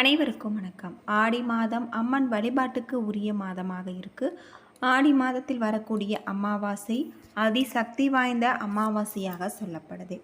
அனைவருக்கும் வணக்கம். ஆடி மாதம் அம்மன் வழிபாட்டுக்கு உரிய மாதமாக இருக்கு. ஆடி மாதத்தில் வரக்கூடிய அமாவாசை அதிசக்தி வாய்ந்த அமாவாசையாக சொல்லப்படுது.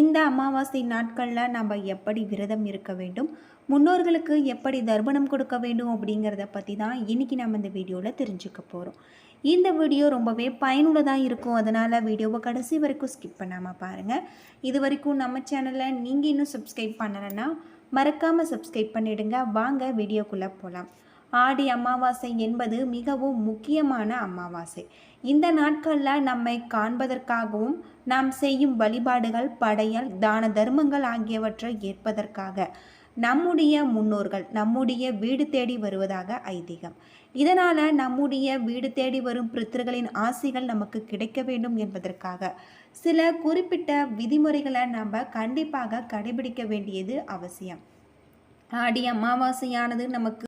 இந்த அமாவாசை நாட்களில் நம்ம எப்படி விரதம் இருக்க வேண்டும் முன்னோர்களுக்கு எப்படி தர்ப்பணம் கொடுக்க வேண்டும் அப்படிங்கிறத பற்றி தான் இன்றைக்கி நம்ம இந்த வீடியோவில் தெரிஞ்சுக்க போகிறோம் இந்த வீடியோ ரொம்பவே பயனுள்ளதாக இருக்கும். அதனால் வீடியோவை கடைசி வரைக்கும் ஸ்கிப் பண்ணாமல் பாருங்கள் இது வரைக்கும் நம்ம சேனலை நீங்கள் இன்னும் சப்ஸ்கிரைப் பண்ணலைன்னா மறக்காமல் சப்ஸ்கிரைப் பண்ணிடுங்க. வாங்க வீடியோக்குள்ளே போகலாம் ஆடி அமாவாசை என்பது மிகவும் முக்கியமான அமாவாசை. இந்த நாட்களில் நம்மை காண்பதற்காகவும் நாம் செய்யும் வழிபாடுகள் படையல் தான தர்மங்கள் ஆகியவற்றை ஏற்பதற்காக நம்முடைய முன்னோர்கள் நம்முடைய வீடு தேடி வருவதாக ஐதீகம். இதனால் நம்முடைய வீடு தேடி வரும் பித்திருகளின் ஆசைகள் நமக்கு கிடைக்க வேண்டும் என்பதற்காக சில குறிப்பிட்ட விதிமுறைகளை நம்ம கண்டிப்பாக கடைபிடிக்க வேண்டியது அவசியம். ஆடி அமாவாசையானது நமக்கு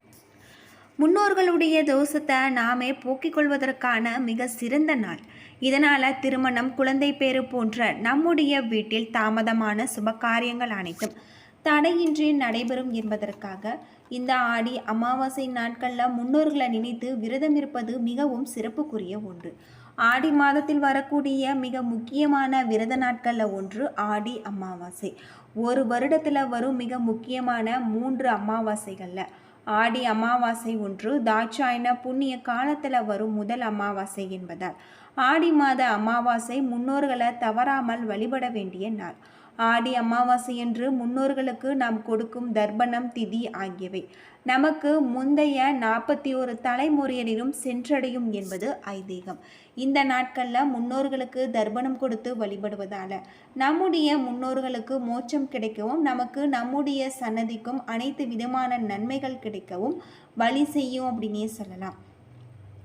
முன்னோர்களுடைய தோஷத்தை நாமே போக்கிக் கொள்வதற்கான மிக சிறந்த நாள். இதனால் திருமணம் குழந்தை பேறு போன்ற நம்முடைய வீட்டில் தாமதமான சுப காரியங்கள் அனைத்தும் தடையின்றி நடைபெறும் என்பதற்காக இந்த ஆடி அமாவாசை நாட்களில் முன்னோர்களை நினைத்து விரதம் இருப்பது மிகவும் சிறப்புக்குரிய ஒன்று. ஆடி மாதத்தில் வரக்கூடிய மிக முக்கியமான விரத நாட்களில் ஒன்று ஆடி அமாவாசை. ஒரு வருடத்தில் வரும் மிக முக்கியமான மூன்று அமாவாசைகளில். ஆடி அமாவாசை ஒன்று தாட்சாயன புண்ணிய காலத்தில் வரும் முதல் அமாவாசை என்பதால். ஆடி மாத அமாவாசை முன்னோர்களை தவறாமல் வழிபட வேண்டிய நாள். ஆடி அமாவாசையன்று முன்னோர்களுக்கு நாம் கொடுக்கும் தர்ப்பணம் திதி ஆகியவை. நமக்கு முந்தைய நாற்பத்தி ஒரு தலைமுறையினரும் சென்றடையும் என்பது ஐதீகம். இந்த நாட்களில் முன்னோர்களுக்கு தர்ப்பணம் கொடுத்து வழிபடுவதால் நம்முடைய முன்னோர்களுக்கு மோட்சம் கிடைக்கவும் நமக்கு நம்முடைய சன்னதிக்கும் அனைத்து விதமான நன்மைகள் கிடைக்கவும் வழி செய்யும் அப்படின்னே சொல்லலாம்.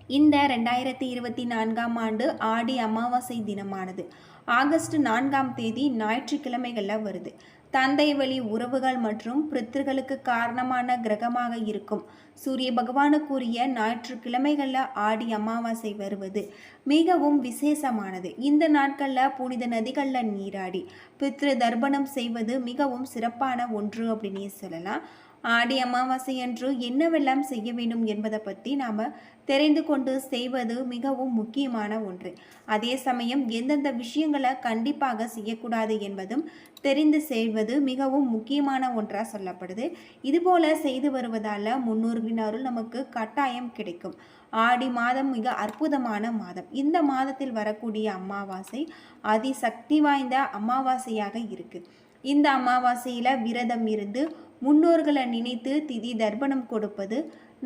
இந்த ரெண்டாயிரத்தி இருபத்தி நான்காம் ஆண்டு ஆடி அமாவாசை தினமானது. ஆகஸ்ட் நான்காம் தேதி ஞாயிற்றுக்கிழமைகளில் வருது. தந்தை வழி உறவுகள் மற்றும் பித்திருகளுக்கு காரணமான கிரகமாக இருக்கும். சூரிய பகவானுக்குரிய ஞாயிற்றுக்கிழமைகளில் ஆடி அமாவாசை வருவது மிகவும் விசேஷமானது. இந்த நாட்களில் புனித நதிகளில் நீராடி பித்ரு தர்ப்பணம் செய்வது மிகவும் சிறப்பான ஒன்று அப்படின்னே சொல்லலாம். ஆடி அமாவாசை அன்று என்னவெல்லாம் செய்ய வேண்டும் என்பதை பற்றி நாம் தெரிந்து கொண்டு செய்வது மிகவும் முக்கியமான ஒன்று. அதே சமயம் எந்தெந்த விஷயங்களை கண்டிப்பாக செய்யக்கூடாது என்பதும் தெரிந்து செய்வது மிகவும் முக்கியமான ஒன்றாக சொல்லப்படுது. இதுபோல செய்து வருவதால் முன்னோர்களின் நமக்கு கட்டாயம் கிடைக்கும். ஆடி மாதம் மிக அற்புதமான மாதம். இந்த மாதத்தில் வரக்கூடிய அமாவாசை அதிசக்தி வாய்ந்த அமாவாசையாக இருக்குது இந்த அமாவாசையில் விரதம் இருந்து முன்னோர்களை நினைத்து திதி தர்ப்பணம் கொடுப்பது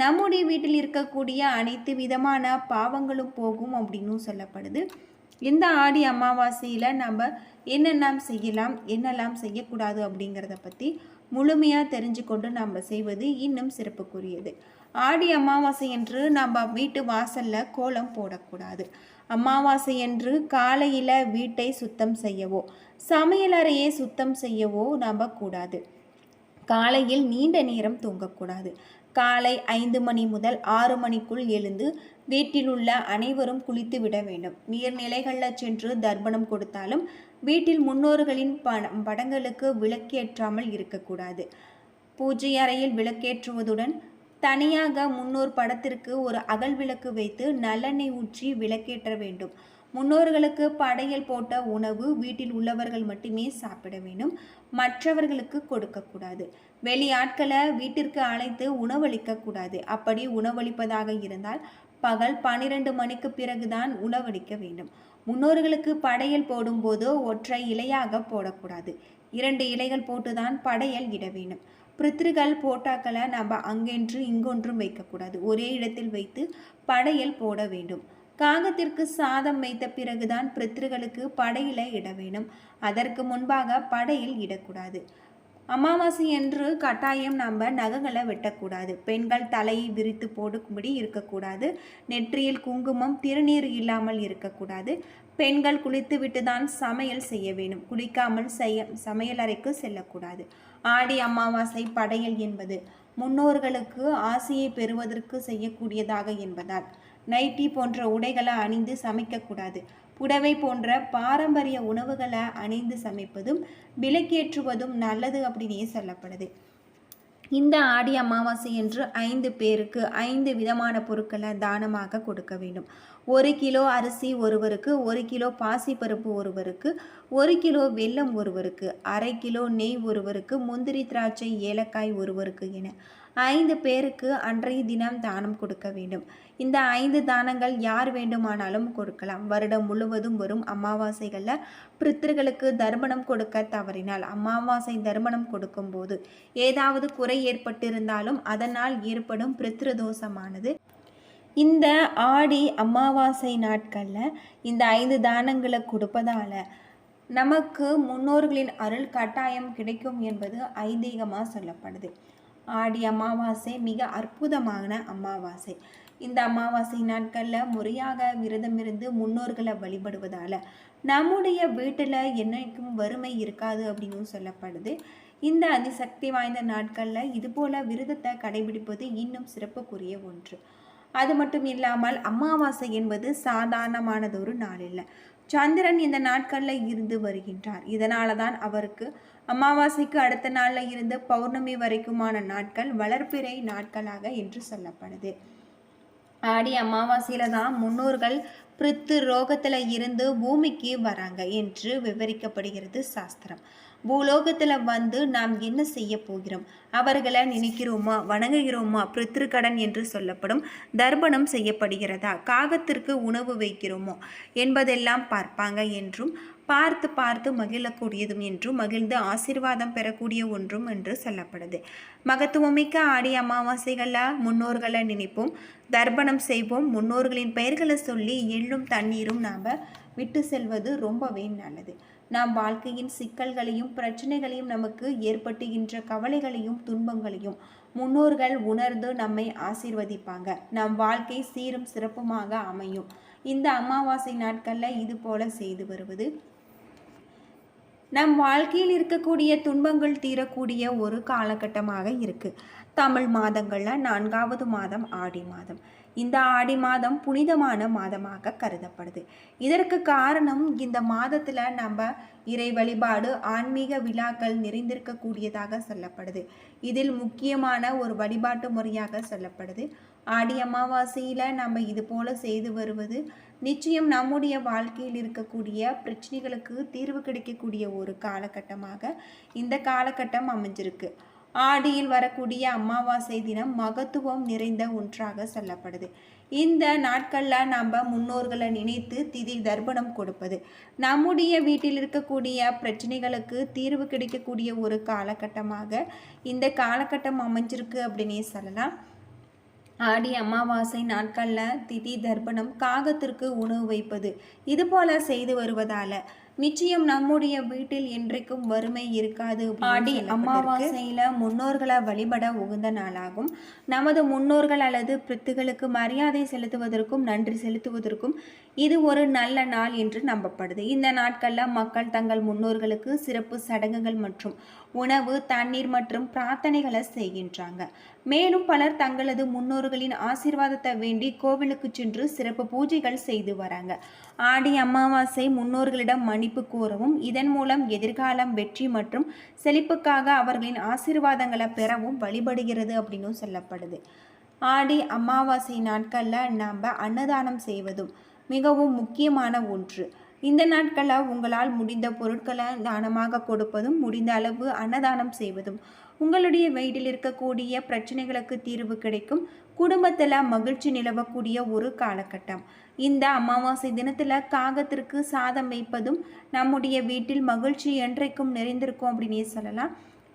நம்முடைய வீட்டில் இருக்கக்கூடிய அனைத்து விதமான பாவங்களும் போகும் அப்படின்னு சொல்லப்படுது. இந்த ஆடி அமாவாசையில் நம்ம என்னெல்லாம் செய்யலாம் என்னெல்லாம் செய்யக்கூடாது அப்படிங்கிறத பற்றி முழுமையாக தெரிஞ்சு கொண்டு நம்ம செய்வது இன்னும் சிறப்புக்குரியது. ஆடி அமாவாசை என்று நம்ம வீட்டு வாசலில் கோலம் போடக்கூடாது. அமாவாசை என்று காலையில் வீட்டை சுத்தம் செய்யவோ சமையலறையை சுத்தம் செய்யவோ நம்ம கூடாது. காலையில் நீண்ட நேரம் தூங்கக்கூடாது. காலை ஐந்து மணி முதல் ஆறு மணிக்குள் எழுந்து வீட்டில் உள்ள அனைவரும் குளித்து விட வேண்டும். நீர்நிலைகளில் சென்று தர்ப்பணம் கொடுத்தாலும் வீட்டில் முன்னோர்களின் படங்களுக்கு விளக்கேற்றாமல் இருக்கக்கூடாது. பூஜை அறையில் விளக்கேற்றுவதுடன் தனியாக முன்னோர் படத்திற்கு ஒரு அகல் விளக்கு வைத்து நல்லெண்ணெய் ஊற்றி விளக்கேற்ற வேண்டும். முன்னோர்களுக்கு படையல் போட்ட உணவு வீட்டில் உள்ளவர்கள் மட்டுமே சாப்பிட வேண்டும். மற்றவர்களுக்கு கொடுக்கக்கூடாது. வெளியாட்களை வீட்டிற்கு அழைத்து உணவளிக்கக்கூடாது அப்படி உணவளிப்பதாக இருந்தால் பகல் பனிரெண்டு மணிக்கு பிறகுதான் உணவளிக்க வேண்டும். முன்னோர்களுக்கு படையல் போடும்போது ஒற்றை இலையாக போடக்கூடாது. இரண்டு இலைகள் போட்டுதான் படையல் இட வேண்டும். பிரித்திருகள் போட்டாக்களை நம்ம அங்கென்று இங்கொன்றும் வைக்கக்கூடாது. ஒரே இடத்தில் வைத்து படையல் போட வேண்டும். காகத்திற்கு சாதம் வைத்த பிறகுதான் பித்ருகளுக்கு படையில இட வேணும் அதற்கு முன்பாக படையில் இடக்கூடாது. அமாவாசை என்று கட்டாயம் நம்ம நகங்களை வெட்டக்கூடாது. பெண்கள் தலையை விரித்து போடும்படி இருக்கக்கூடாது. நெற்றியில் குங்குமம் திருநீர் இல்லாமல் இருக்கக்கூடாது. பெண்கள் குளித்துவிட்டு தான் சமையல் செய்ய வேண்டும். குளிக்காமல் செய்ய சமையல் அறைக்கு செல்லக்கூடாது. ஆடி அமாவாசை படையல் என்பது முன்னோர்களுக்கு ஆசையை பெறுவதற்கு செய்யக்கூடியதாக என்பதால். நைட்டி போன்ற உடைகளை அணிந்து சமைக்கக்கூடாது. புடவை போன்ற பாரம்பரிய உணவுகளை அணிந்து சமைப்பதும் விலக்கேற்றுவதும் நல்லது அப்படின்னே சொல்லப்படுது. இந்த ஆடி அமாவாசை என்று ஐந்து பேருக்கு ஐந்து விதமான பொருட்களை தானமாக கொடுக்க வேண்டும். ஒரு கிலோ அரிசி ஒருவருக்கு ஒரு கிலோ பாசிப்பருப்பு ஒருவருக்கு ஒரு கிலோ வெல்லம் ஒருவருக்கு அரை கிலோ நெய் ஒருவருக்கு முந்திரி திராட்சை ஏலக்காய் ஒருவருக்கு என ஐந்து பேருக்கு அன்றைய தினம் தானம் கொடுக்க வேண்டும். இந்த ஐந்து தானங்கள் யார் வேண்டுமானாலும் கொடுக்கலாம். வருடம் முழுவதும் வரும் அமாவாசைகளில் பித்திருக்களுக்கு தர்மணம் கொடுக்க தவறினால் அமாவாசை தர்மணம் கொடுக்கும்போது ஏதாவது குறை ஏற்பட்டிருந்தாலும் அதனால் ஏற்படும் பித்ருதோஷமானது இந்த ஆடி அமாவாசை நாட்களில் இந்த ஐந்து தானங்களை கொடுப்பதால் நமக்கு முன்னோர்களின் அருள் கட்டாயம் கிடைக்கும் என்பது ஐதீகமாக சொல்லப்படுது. ஆடி அமாவாசை மிக அற்புதமான அமாவாசை. இந்த அமாவாசை நாட்களில் முறையாக விரதமிருந்து முன்னோர்களை வழிபடுவதால் நம்முடைய வீட்டில் என்னைக்கும் வறுமை இருக்காது அப்படின்னு சொல்லப்படுது. இந்த அதிசக்தி வாய்ந்த நாட்களில் இதுபோல் விரதத்தை கடைபிடிப்பது இன்னும் சிறப்புக்குரிய ஒன்று. அது மட்டும் இல்லாமல் அமாவாசை என்பது சாதாரணமானதொரு நாள் இல்லை. சந்திரன் இந்த நாட்களில் இருந்து வருகின்றார். இதனால தான் அவருக்கு அமாவாசைக்கு அடுத்த நாளில் இருந்து பௌர்ணமி வரைக்குமான நாட்கள் வளர்ப்பிறை நாட்களாக என்று சொல்லப்படுது. ஆடி அமாவாசையில் தான் முன்னோர்கள் பிரித்து ரோகத்தில் இருந்து பூமிக்கு வராங்க என்று விவரிக்கப்படுகிறது சாஸ்திரம். பூலோகத்தில் வந்து நாம் என்ன செய்ய போகிறோம்? அவர்களை நினைக்கிறோமா? வணங்குகிறோமா? பிரித்திருக்கடன் என்று சொல்லப்படும் தர்ப்பணம் செய்யப்படுகிறதா? காகத்திற்கு உணவு வைக்கிறோமோ? என்பதெல்லாம் பார்ப்பாங்க என்றும் பார்த்து பார்த்து மகிழக்கூடியதும் என்றும் மகிழ்ந்து ஆசீர்வாதம் பெறக்கூடிய ஒன்றும் என்று சொல்லப்படுது. மகத்துவமிக்க ஆடி அமாவாசைகளில் முன்னோர்களை நினைப்போம். தர்ப்பணம் செய்வோம். முன்னோர்களின் பெயர்களை சொல்லி எள்ளும் தண்ணீரும் நாம் விட்டு செல்வது ரொம்பவே நல்லது. நாம் வாழ்க்கையின் சிக்கல்களையும் பிரச்சனைகளையும் நமக்கு ஏற்பட்டுகின்ற கவலைகளையும் துன்பங்களையும் முன்னோர்கள் உணர்ந்து நம்மை ஆசீர்வதிப்பாங்க. நம் வாழ்க்கை சீரும் சிறப்புமாக அமையும். இந்த அமாவாசை நாட்களில் இது போல செய்து வருவது. நம் வாழ்க்கையில் இருக்கக்கூடிய துன்பங்கள் தீரக்கூடிய ஒரு காலகட்டமாக இருக்குது தமிழ் மாதங்களில் நான்காவது மாதம் ஆடி மாதம். இந்த ஆடி மாதம் புனிதமான மாதமாக கருதப்படுது. இதற்கு காரணம் இந்த மாதத்தில் நம்ம இறை வழிபாடு ஆன்மீக விழாக்கள் நிறைந்திருக்கக்கூடியதாக சொல்லப்படுது. இதில் முக்கியமான ஒரு வழிபாட்டு முறையாக சொல்லப்படுது. ஆடி அமாவாசையில் நம்ம இது போல் செய்து வருவது நிச்சயம் நம்முடைய வாழ்க்கையில் இருக்கக்கூடிய பிரச்சனைகளுக்கு தீர்வு கிடைக்கக்கூடிய ஒரு காலகட்டமாக இந்த காலகட்டம் அமைஞ்சிருக்கு. ஆடியில் வரக்கூடிய அமாவாசை தினம் மகத்துவம் நிறைந்த ஒன்றாக சொல்லப்படுது. இந்த நாட்களில் நம்ம முன்னோர்களை நினைத்து திதி தர்ப்பணம் கொடுப்பது. நம்முடைய வீட்டில் இருக்கக்கூடிய பிரச்சனைகளுக்கு தீர்வு கிடைக்கக்கூடிய ஒரு காலகட்டமாக இந்த காலகட்டம் அமைஞ்சிருக்கு அப்படின்னே சொல்லலாம். ஆடி அமாவாசை நாட்களில் திதி தர்ப்பணம் காகத்திற்கு உணவு வைப்பது. இதுபோல் செய்து வருவதால் நிச்சயம் நம்முடைய வீட்டில் என்றைக்கும் வறுமை இருக்காது ஆடி அமாவாசையில முன்னோர்களை வழிபட உகந்த நாளாகும். நமது முன்னோர்கள் அல்லது பித்துகளுக்கு மரியாதை செலுத்துவதற்கும் நன்றி செலுத்துவதற்கும் இது ஒரு நல்ல நாள் என்று நம்பப்படுது. இந்த நாட்களில் மக்கள் தங்கள் முன்னோர்களுக்கு சிறப்பு சடங்குகள் மற்றும் உணவு தண்ணீர் மற்றும் பிரார்த்தனைகளை செய்கின்றாங்க. மேலும் பலர் தங்களது முன்னோர்களின் ஆசீர்வாதத்தை வேண்டி கோவிலுக்கு சென்று சிறப்பு பூஜைகள் செய்து வராங்க. ஆடி அமாவாசை முன்னோர்களிடம் மன்னிப்பு கோரவும் இதன் மூலம் எதிர்காலம் வெற்றி மற்றும் செழிப்புக்காக அவர்களின் ஆசீர்வாதங்களை பெறவும் வழிபடுகிறது அப்படின்னு சொல்லப்படுது. ஆடி அமாவாசை நாட்களில் நாம் அன்னதானம் செய்வதும் மிகவும் முக்கியமான ஒன்று. இந்த நாட்களில் உங்களால் முடிந்த பொருட்களை தானமாக கொடுப்பதும் முடிந்த அளவு அன்னதானம் செய்வதும் உங்களுடைய வீட்டில் இருக்கக்கூடிய பிரச்சனைகளுக்கு தீர்வு கிடைக்கும் குடும்பத்தில் மகிழ்ச்சி நிலவக்கூடிய ஒரு காலகட்டம். இந்த அமாவாசை தினத்தில் காகத்திற்கு சாதம் வைப்பதும் நம்முடைய வீட்டில் மகிழ்ச்சி என்றைக்கும் நிறைந்திருக்கும் அப்படின்னே சொல்லலாம்.